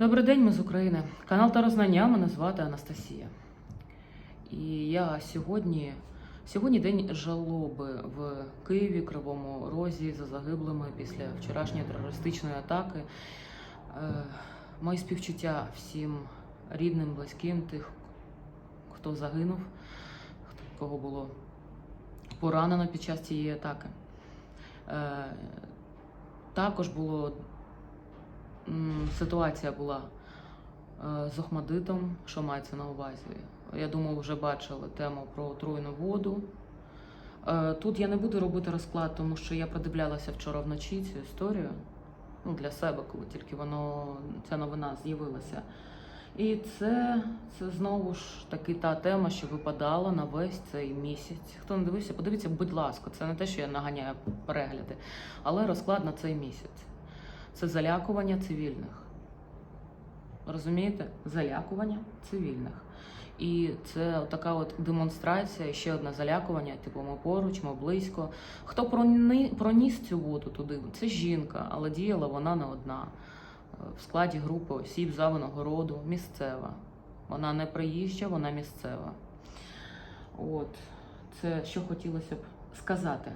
Добрий день, ми з України. Канал Тарознання, мене звати Анастасія. І я сьогодні, сьогодні день жалоби в Києві, Кривому Розі за загиблими після вчорашньої терористичної атаки. Е, мої співчуття всім рідним, близьким, тих, хто загинув, кого було поранено під час цієї атаки. Е, також було ситуація була е, з Охмадитом, що мається на увазі. Я думаю, вже бачили тему про отруєну воду. Е, Тут я не буду робити розклад, тому що я продивлялася вчора вночі цю історію. Ну, для себе, коли тільки воно, ця новина з'явилася. І це, це знову ж таки та тема, що випадала на весь цей місяць. Хто не дивився, подивіться, будь ласка, це не те, що я наганяю перегляди, але розклад на цей місяць. Це залякування цивільних. Розумієте? Залякування цивільних. І це така от демонстрація, ще одне залякування, типу ми поруч, ми близько. Хто проніс цю воду туди? Це жінка, але діяла вона не одна. Е, В складі групи осіб за винагороду місцева. Вона не приїжджа, вона місцева. От, це що хотілося б сказати.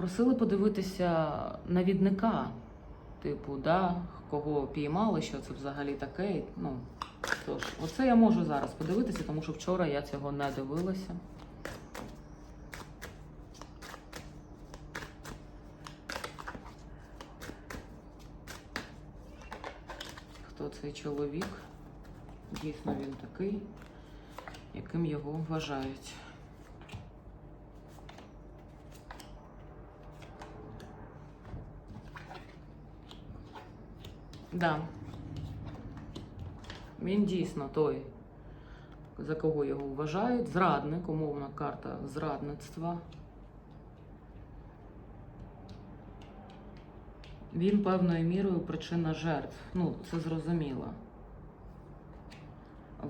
Просили подивитися навідника, типу, да, кого піймали, що це взагалі таке. Ну, тож, оце я можу зараз подивитися, тому що вчора я цього не дивилася. Хто цей чоловік? Дійсно він такий, яким його вважають. Да. Він дійсно той, за кого його вважають. Зрадник, умовна карта зрадництва. Він певною мірою причина жертв. Ну, це зрозуміло.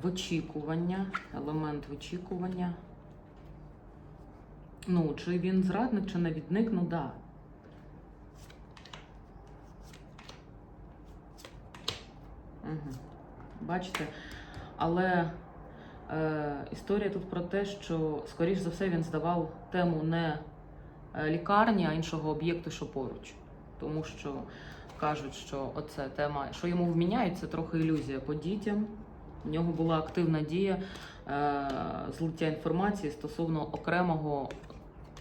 Вичікування, елемент вичікування. Ну, чи він зрадник, чи навідник, ну да. Угу. Бачите? Але е, історія тут про те, що, скоріш за все, він здавав тему не е, лікарні, а іншого об'єкту, що поруч. Тому що кажуть, що оце тема, що йому вміняють, це трохи ілюзія по дітям. У нього була активна дія е, злиття інформації стосовно окремого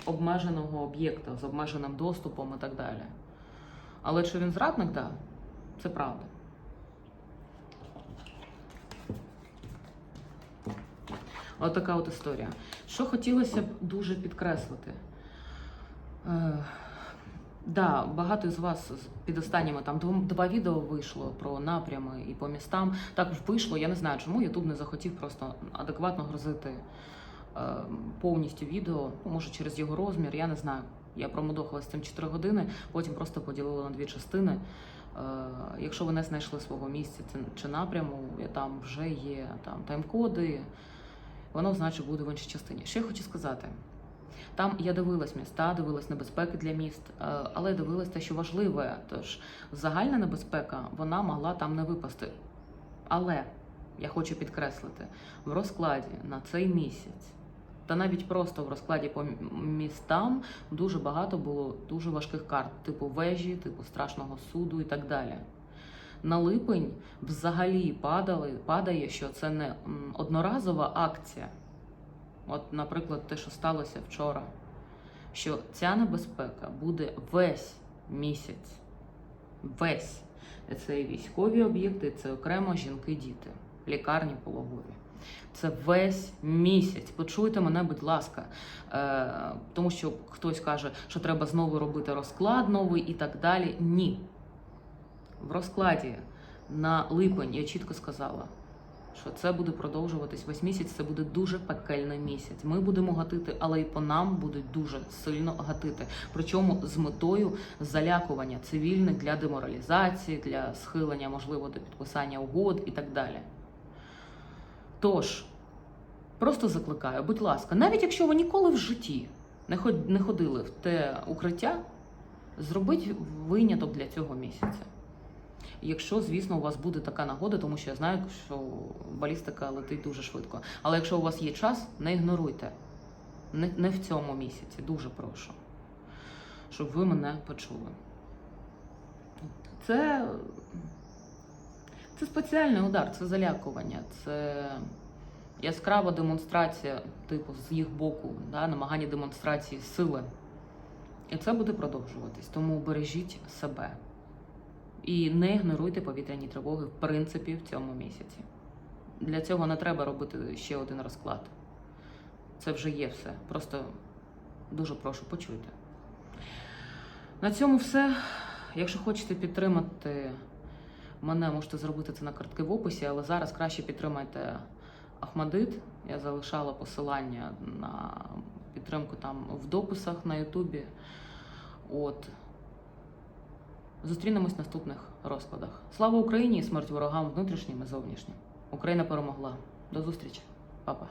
обмеженого об'єкта з обмеженим доступом і так далі. Але чи він зрадник, так, да, це правда. От така от історія. Що хотілося б дуже підкреслити. Е, да, багато з вас під останніми там два відео вийшло про напрями і по містам. Також вийшло. Я не знаю, чому Ютуб не захотів просто адекватно грозити е, повністю відео. Може, через його розмір, я не знаю. Я промудохала з цим 4 години, потім просто поділила на дві частини. Е, якщо ви не знайшли свого місця чи напряму, там вже є там тайм-коди, воно значить буде в іншій частині. Що я хочу сказати? Там я дивилась міста, дивилась небезпеки для міст, е, але дивилась те, що важливе. Тож загальна небезпека вона могла там не випасти. Але я хочу підкреслити, в розкладі на цей місяць, та навіть просто в розкладі по містам дуже багато було дуже важких карт, типу вежі, типу страшного суду і так далі. На липень взагалі падали, падає, що це не одноразова акція. От, наприклад, те, що сталося вчора, що ця небезпека буде весь місяць. Весь. Це і військові об'єкти, це окремо жінки, діти, лікарні пологові. Це весь місяць. Почуйте мене, будь ласка. Е, тому що хтось каже, що треба знову робити розклад новий і так далі. Ні. В розкладі на липень я чітко сказала, що це буде продовжуватись весь місяць. Це буде дуже пекельний місяць. Ми будемо гатити, але і по нам будуть дуже сильно гатити. Причому з метою залякування цивільних для деморалізації, для схилення, можливо, до підписання угод і так далі. Тож, просто закликаю, будь ласка, навіть якщо ви ніколи в житті не ходили в те укриття, зробіть виняток для цього місяця. Якщо, звісно, у вас буде така нагода, тому що я знаю, що балістика летить дуже швидко. Але якщо у вас є час, не ігноруйте. Не, не в цьому місяці, дуже прошу, щоб ви мене почули. Це, це спеціальний удар, це залякування, це яскрава демонстрація, типу, з їх боку, да, намагання демонстрації сили. І це буде продовжуватись. Тому бережіть себе. І не ігноруйте повітряні тривоги, в принципі, в цьому місяці. Для цього не треба робити ще один розклад. Це вже є все. Просто дуже прошу, почуйте. На цьому все. Якщо хочете підтримати мене, можете зробити це на картки в описі, але зараз краще підтримайте Ахмадит. Я залишала посилання на підтримку там в дописах на Ютубі. От. Зустрінемось в наступних розкладах. Слава Україні і смерть ворогам внутрішнім і зовнішнім. Україна перемогла. До зустрічі, Па-па.